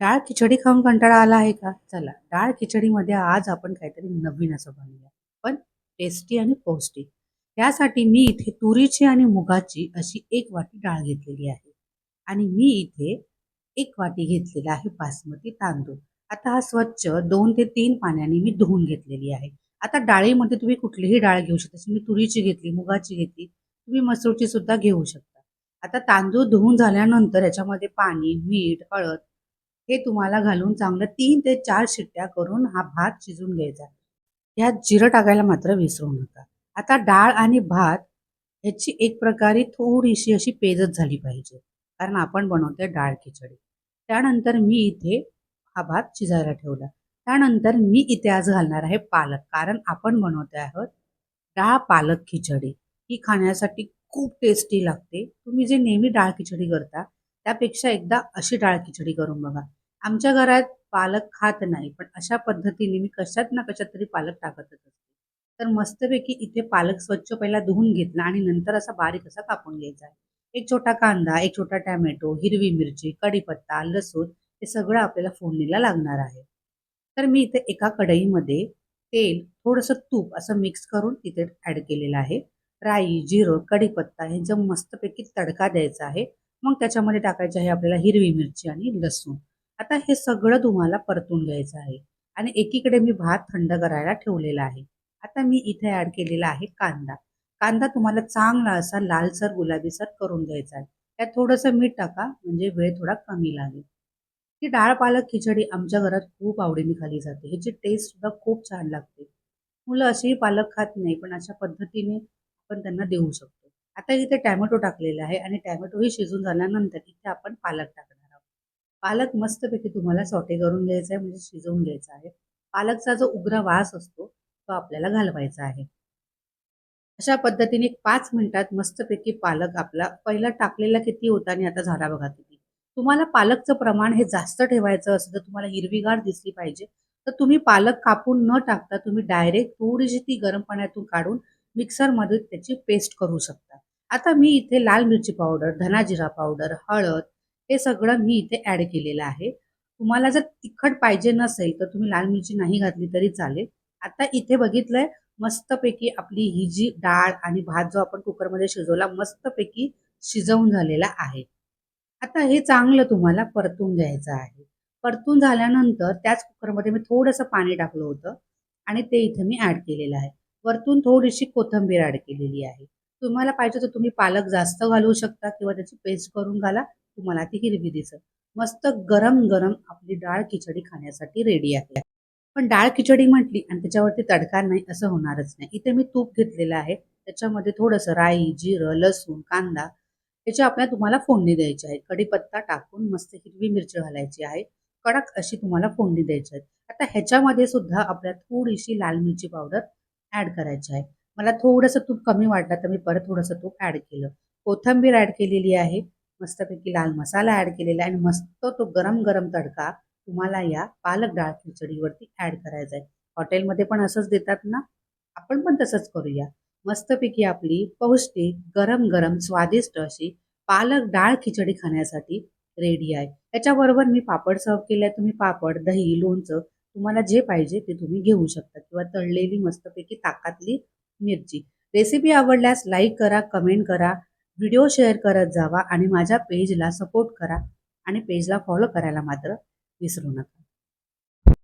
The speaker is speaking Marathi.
डाळ खिचडी खाऊन कंटाळा आला आहे का? चला डाळ खिचडीमध्ये आज आपण काहीतरी नवीन असं बनवूया. पण टेस्टी आणि पौष्टिक. त्यासाठी मी इथे तुरीची आणि मुगाची अशी एक वाटी डाळ घेतलेली आहे. आणि मी इथे एक वाटी घेतलेला आहे बासमती तांदूळ. आता हा स्वच्छ दोन ते तीन पाण्याने मी धुवून घेतलेली आहे. आता डाळीमध्ये तुम्ही कुठलीही डाळ घेऊ शकता. जशी मी तुरीची घेतली मुगाची घेतली तुम्ही मसूरची सुद्धा घेऊ शकता. आता तांदूळ धुवून झाल्यानंतर याच्यामध्ये पाणी मीठ हळद हे तुम्हाला घालून चांगलं तीन ते चार शिट्ट्या करून हा भात शिजून घ्यायचा. यात जिरं टाकायला मात्र विसरू नका. आता डाळ आणि भात ह्याची एक प्रकारे थोडीशी अशी पेजत झाली पाहिजे कारण आपण बनवतोय डाळ खिचडी. त्यानंतर मी इथे हा भात शिजायला ठेवला. त्यानंतर मी इथे आज घालणार आहे पालक कारण आपण बनवतोय आहोत डाळ पालक खिचडी. ही खाण्यासाठी खूप टेस्टी लागते. तुम्ही जे नेहमी डाळ खिचडी करता त्यापेक्षा एकदा अशी डाळ खिचडी करून बघा. आमच्या घरात पालक खात नाही पण अशा पद्धतीने मी कशात ना कशात तरी पालक टाकतच असते. तर मस्तपैकी इथे पालक स्वच्छ पहिला धुवून घेतला आणि नंतर असा बारीक असा कापून घ्यायचा. आहे एक छोटा कांदा एक छोटा टॅमॅटो हिरवी मिरची कढीपत्ता लसूण हे सगळं आपल्याला फोडणीला लागणार आहे. तर मी इथे एका कढईमध्ये तेल थोडंसं तूप असं मिक्स करून तिथे ॲड केलेलं आहे. राई जिरं कढीपत्ता ह्यांचा मस्तपैकी तडका द्यायचा आहे. मग त्याच्यामध्ये टाकायचे आहे आपल्याला हिरवी मिरची आणि लसूण. आता हे सगळं तुम्हाला परतून घ्यायचं आहे. आणि एकीकडे मी भात थंड करायला ठेवलेला आहे. आता मी इथे ॲड केलेला आहे कांदा. कांदा तुम्हाला चांगला असा लालसर गुलाबीसर करून घ्यायचा आहे. त्यात थोडंसं मीठ टाका म्हणजे वेळ थोडा कमी लागेल. ही डाळ पालक खिचडी आमच्या घरात खूप आवडीने खाली जाते. ह्याची टेस्ट सुद्धा खूप छान लागते. मुलं असेही पालक खात नाही पण अशा पद्धतीने आपण त्यांना देऊ शकतो. आता इथे टॅमॅटो टाकलेला आहे आणि टॅमॅटोही शिजून झाल्यानंतर इथे आपण पालक टाकणार पालक मस्तपैकी तुम्हाला सॉटे करून घ्यायचा आहे म्हणजे शिजवून घ्यायचा आहे. पालकचा जो उग्र वास असतो तो आपल्याला घालवायचा आहे. अशा पद्धतीने पाच मिनिटात मस्तपैकी पालक आपला पहिला टाकलेला किती होता आणि आता झाला बघा किती. तुम्हाला पालकचं प्रमाण हे जास्त ठेवायचं असेल तर तुम्हाला हिरवीगार दिसली पाहिजे. तर तुम्ही पालक कापून न टाकता तुम्ही डायरेक्ट थोडीशी ती गरम पाण्यातून काढून मिक्सरमध्ये त्याची पेस्ट करू शकता. आता मी इथे लाल मिरची पावडर धनाजिरा पावडर हळद हे सगळं मी इथे ॲड केलेलं आहे. तुम्हाला जर तिखट पाहिजे नसेल तर तुम्ही लाल मिरची नाही घातली तरी चालेल. आता इथे बघितलंय मस्तपैकी आपली ही जी डाळ आणि भात जो आपण कुकरमध्ये शिजवला मस्तपैकी शिजवून झालेला आहे. आता हे चांगलं तुम्हाला परतून घ्यायचं आहे. परतून झाल्यानंतर त्याच कुकरमध्ये मी थोडंसं पाणी टाकलं होतं आणि ते इथे मी ॲड केलेलं आहे. वरतून थोडीशी कोथिंबीर ॲड केलेली आहे. तुम्हाला पाहिजे तर तुम्ही पालक जास्त घालवू शकता किंवा त्याची पेस्ट करून घाला. तुम्हाला ती हिरवी दिसत मस्त गरम गरम आपली डाळ खिचडी खाण्यासाठी रेडी आहे. पण डाळ खिचडी म्हटली आणि त्याच्यावरती तडका नाही असं होणारच नाही. इथे मी तूप घेतलेलं आहे. त्याच्यामध्ये थोडंसं राई जिरं लसूण कांदा त्याची आपल्याला तुम्हाला फोडणी द्यायची आहे. कढीपत्ता टाकून मस्त हिरवी मिरची घालायची आहे. कडक अशी तुम्हाला फोडणी द्यायची आहे. आता ह्याच्यामध्ये सुद्धा आपल्याला थोडीशी लाल मिरची पावडर ॲड करायची आहे. मला थोडंसं तूप कमी वाटलं तर मी परत थोडंसं तूप ॲड केलं. कोथंबीर ॲड केलेली आहे. मस्तपैकी लाल मसाला ॲड केलेला आहे आणि मस्त तो गरम गरम तडका तुम्हाला या पालक डाळ खिचडीवरती ॲड करायचा आहे. हॉटेलमध्ये पण असंच देतात ना? आपण पण तसंच करूया. मस्तपैकी आपली पौष्टिक गरम गरम स्वादिष्ट अशी पालक डाळ खिचडी खाण्यासाठी रेडी आहे. त्याच्याबरोबर मी पापड सर्व केले तुम्ही पापड दही लोणचं तुम्हाला जे पाहिजे ते तुम्ही घेऊ शकता किंवा तळलेली मस्तपैकी ताकातली मिरची. रेसिपी आवडल्यास लाईक करा कमेंट करा. व्हिडिओ शेअर करत जावा आणि माझ्या पेजला सपोर्ट करा आणि पेजला फॉलो करायला मात्र विसरू नका.